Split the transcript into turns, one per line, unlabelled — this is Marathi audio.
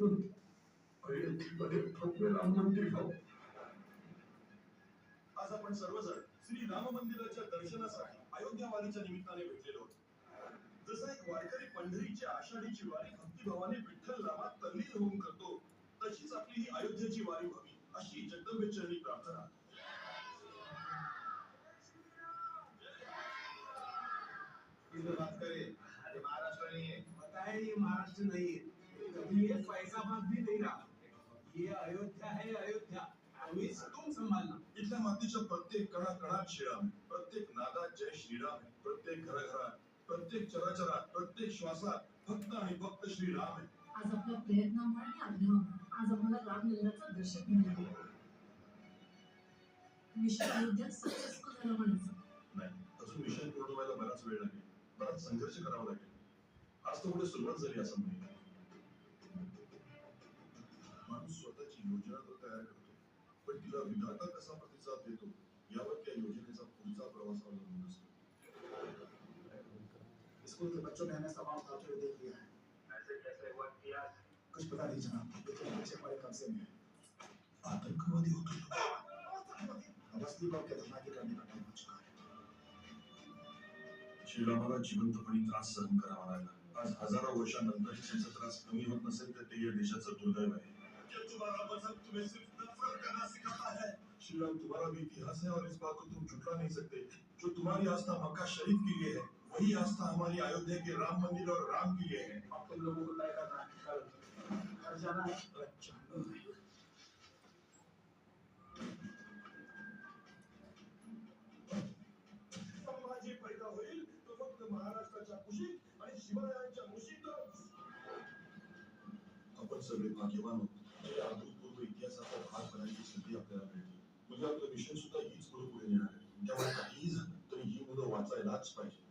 म्हणून अयोध्येमध्ये भव्य राम मंदिर व्हावं
आज आपण सर्वजण श्री राम मंदिराच्या दर्शनासाठी अयोध्या वारीच्या निमित्ताने भेटलेलो आहोत. जसा एक वारकरी पंढरीची आषाढीची वारी भक्तिभावाने विठ्ठल नामात तल्लीन होऊन करतो तशीच आपली ही अयोध्येची वारी व्हावी अशी जगदंबेचरणी प्रार्थना.
बात करे महाराष्ट्र नहीं है
है ये महाराष्ट्र नहीं है कभी ये फैजाबाद भी नहीं रहा। ये अयोध्या है अयोध्या। अमीस तुम संभालना।
इथल्या मातीच्या प्रत्येक कणा कणात श्रीराम आहे. प्रत्येक नादात जय श्रीराम आहे. प्रत्येक घराघरात प्रत्येक चराचरात प्रत्येक श्वासात भक्त आणि भक्त श्रीराम आहे.
आज आपल्या प्रयत्नामुळे आणि आग्रहामुळे आज आम्हाला रामलल्लाचं दर्शन मिळालं. मिशन अयोध्या सक्सेसफुल झालं म्हणायचं.
नाही अजून मिशन पूर्ण व्हायला बराच वेळ लागेल. बराच संघर्ष करावा लागेल. आज तर पुढे सुरुवात झाली असं म्हणेल स्वतःची योजना तर तयार करतो पण तिला विधाता कसा प्रतिसाद देतो यावर त्या योजनेचा पुढचा प्रवास अवलंबून असतो.
स्कूल के बच्चों ने हमें सवाल उठाते हुए देख लिया है।
ऐसे कैसे हुआ कि आज
कुछ पता नहीं जनाब लेकिन पीछे पड़े कब्जे में है।
आतंकवादी होतो
अब असली बम के धमाके करने का टाइम हो चुका है।
श्रीरामाला जिवंतपणी त्रास सहन करावा लागला. आज हजारो वर्षानंतरही त्यांचा त्रास कमी होत नसेल तर ते या देशाचं दुर्दैव आहे. तुम्हारा मज़हब तुम्हें सिर्फ़ नफरत करना सिखाता है। श्रीराम तुम्हारा भी इतिहास है और इस बात को तुम झुटला नहीं सकते। जो तुम्हारी आस्था मक्का शरीफ के लिए है वही आस्था हमारी अयोध्या के राम मंदिर और राम के लिए है।
अब तुम लोगों को तय करना है कल घर जाना है। है
संभाजी पैदा होईल तो फक्त महाराष्ट्राच्या कुशीत आणि शिवरायांच्या मुशीतच आपण सगळे भाग्यवान होतो. इतिहासाचा भाग बनायची संधी आपल्याला मिळते. म्हणजे आपलं मिशन सुद्धा हीच पुढे पुढे नेणार आहे त्यामुळे काहीही झालं तरी ही मुलं वाचायलाच पाहिजे.